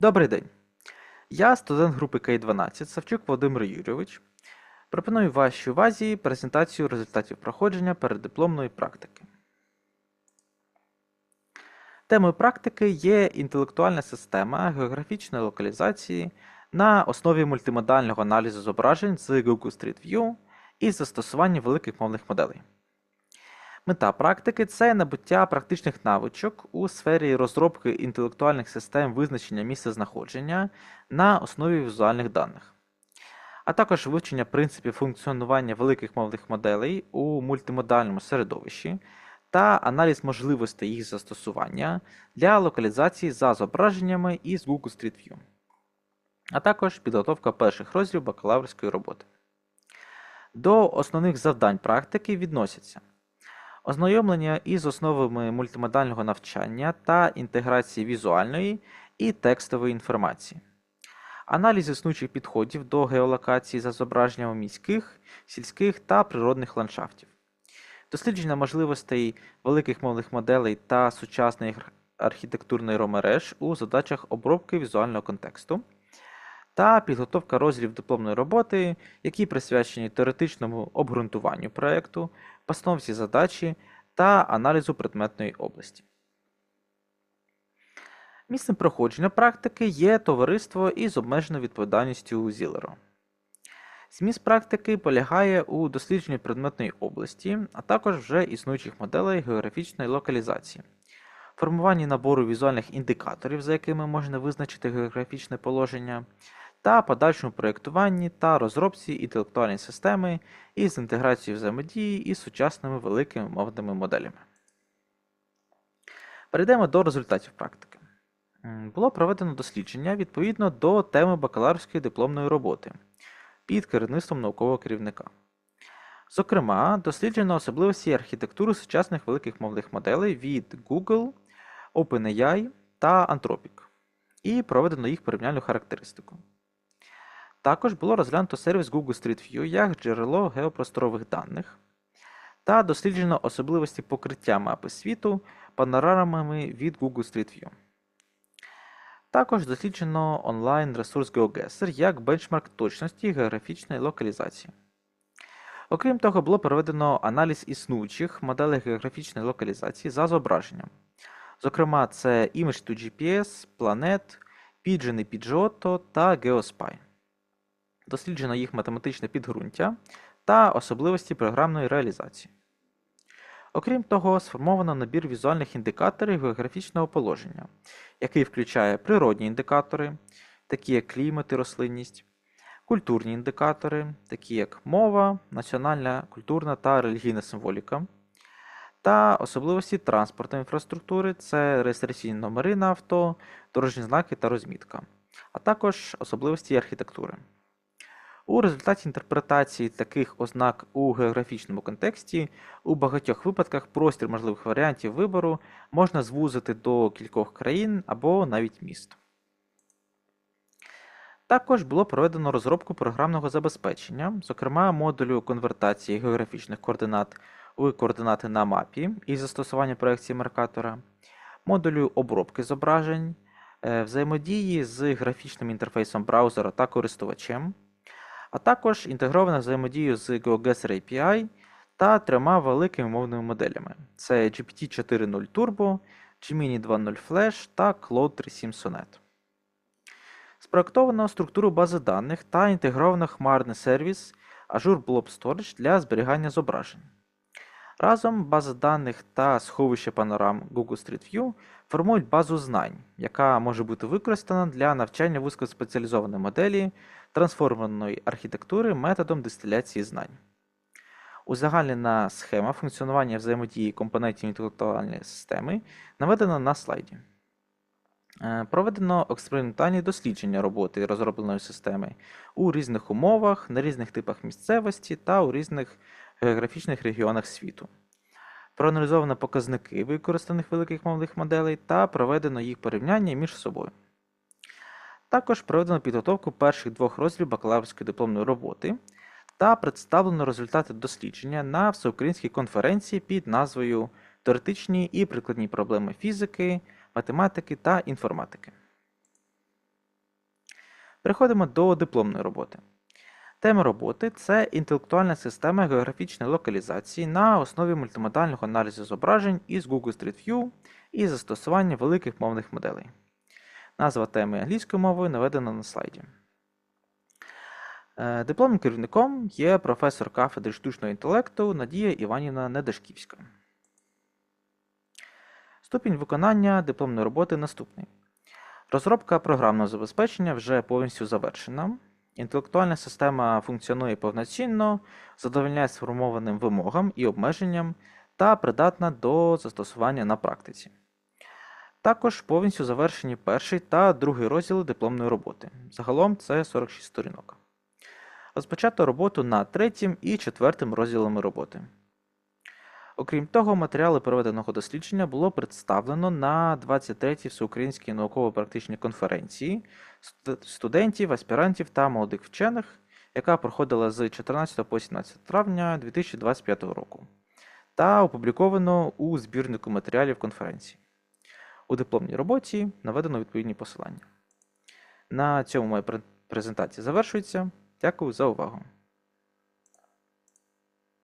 Добрий день. Я студент групи К12 Савчук Володимир Юрійович. Пропоную вашій увазі презентацію результатів проходження переддипломної практики. Темою практики є інтелектуальна система географічної локалізації на основі мультимодального аналізу зображень з Google Street View і застосування великих мовних моделей. Мета практики це набуття практичних навичок у сфері розробки інтелектуальних систем визначення місця знаходження на основі візуальних даних, а також вивчення принципів функціонування великих мовних моделей у мультимодальному середовищі та аналіз можливостей їх застосування для локалізації за зображеннями із Google Street View, а також підготовка перших розділів бакалаврської роботи. До основних завдань практики відносяться ознайомлення із основами мультимодального навчання та інтеграції візуальної і текстової інформації, аналіз існуючих підходів до геолокації за зображеннями міських, сільських та природних ландшафтів, дослідження можливостей великих мовних моделей та сучасної архітектурної ромереж у задачах обробки візуального контексту. Та підготовка розділів дипломної роботи, які присвячені теоретичному обґрунтуванню проєкту, постановці задачі та аналізу предметної області. Місцем проходження практики є товариство із обмеженою відповідальністю Зілеро. Зміст практики полягає у дослідженні предметної області, а також вже існуючих моделей географічної локалізації, формуванні набору візуальних індикаторів, за якими можна визначити географічне положення, та подальшому проєктуванні та розробці інтелектуальної системи із інтеграцією взаємодії із сучасними великими мовними моделями. Перейдемо до результатів практики. Було проведено дослідження відповідно до теми бакалаврської дипломної роботи під керівництвом наукового керівника. Зокрема, досліджено особливості архітектури сучасних великих мовних моделей від Google, OpenAI та Anthropic і проведено їх порівняльну характеристику. Також було розглянуто сервіс Google Street View як джерело геопросторових даних та досліджено особливості покриття мапи світу панорамами від Google Street View. Також досліджено онлайн ресурс GeoGuessr як бенчмарк точності географічної локалізації. Окрім того, було проведено аналіз існуючих моделей географічної локалізації за зображенням. Зокрема, це Image2GPS, Planet, Pigeon і Pidgeotto та GeoSpy досліджено їх математичне підґрунтя та особливості програмної реалізації. Окрім того, сформовано набір візуальних індикаторів географічного положення, який включає природні індикатори, такі як клімат і рослинність, культурні індикатори, такі як мова, національна, культурна та релігійна символіка, та особливості транспортної інфраструктури це реєстраційні номери на авто, дорожні знаки та розмітка, а також особливості архітектури. У результаті інтерпретації таких ознак у географічному контексті у багатьох випадках простір можливих варіантів вибору можна звузити до кількох країн або навіть міст. Також було проведено розробку програмного забезпечення, зокрема модулю конвертації географічних координат у координати на мапі і застосування проекції Меркатора, модулю обробки зображень, е, взаємодії з графічним інтерфейсом браузера та користувачем а також інтегрована взаємодію з GeoGuessr API та трьома великими мовними моделями: це GPT 4.0 Turbo, Gemini 2.0 Flash та Cloud 3.7 Sonnet. Спроектовано структуру бази даних та інтегровано хмарний сервіс Azure Blob Storage для зберігання зображень. Разом база даних та сховище панорам Google Street View формують базу знань, яка може бути використана для навчання вузькоспеціалізованої моделі трансформерної архітектури методом дистиляції знань. Узагальнена схема функціонування взаємодії компонентів інтелектуальної системи наведена на слайді. Е, проведено експериментальні дослідження роботи розробленої системи у різних умовах, на різних типах місцевості та у різних географічних регіонах світу. Проаналізовано показники використаних великих мовних моделей та проведено їх порівняння між собою. Також проведено підготовку перших двох розділів бакалаврської дипломної роботи та представлено результати дослідження на всеукраїнській конференції під назвою Теоретичні і прикладні проблеми фізики, математики та інформатики. Переходимо до дипломної роботи. Тема роботи це інтелектуальна система географічної локалізації на основі мультимодального аналізу зображень із Google Street View і застосування великих мовних моделей. Назва теми англійською мовою наведена на слайді. Е, Дипломним керівником є професор кафедри штучного інтелекту Надія Іванівна Недашківська. Ступінь виконання дипломної роботи наступний. Розробка програмного забезпечення вже повністю завершена. Інтелектуальна система функціонує повноцінно, задовольняє сформованим вимогам і обмеженням та придатна до застосування на практиці. Також повністю завершені перший та другий розділи дипломної роботи. Загалом це 46 сторінок. Розпочато роботу над третім і четвертим розділами роботи. Окрім того, матеріали проведеного дослідження було представлено на 23-й Всеукраїнській науково-практичній конференції студентів, аспірантів та молодих вчених, яка проходила з 14 по 17 травня 2025 року, та опубліковано у збірнику матеріалів конференції. У дипломній роботі наведено відповідні посилання. На цьому моя презентація завершується. Дякую за увагу.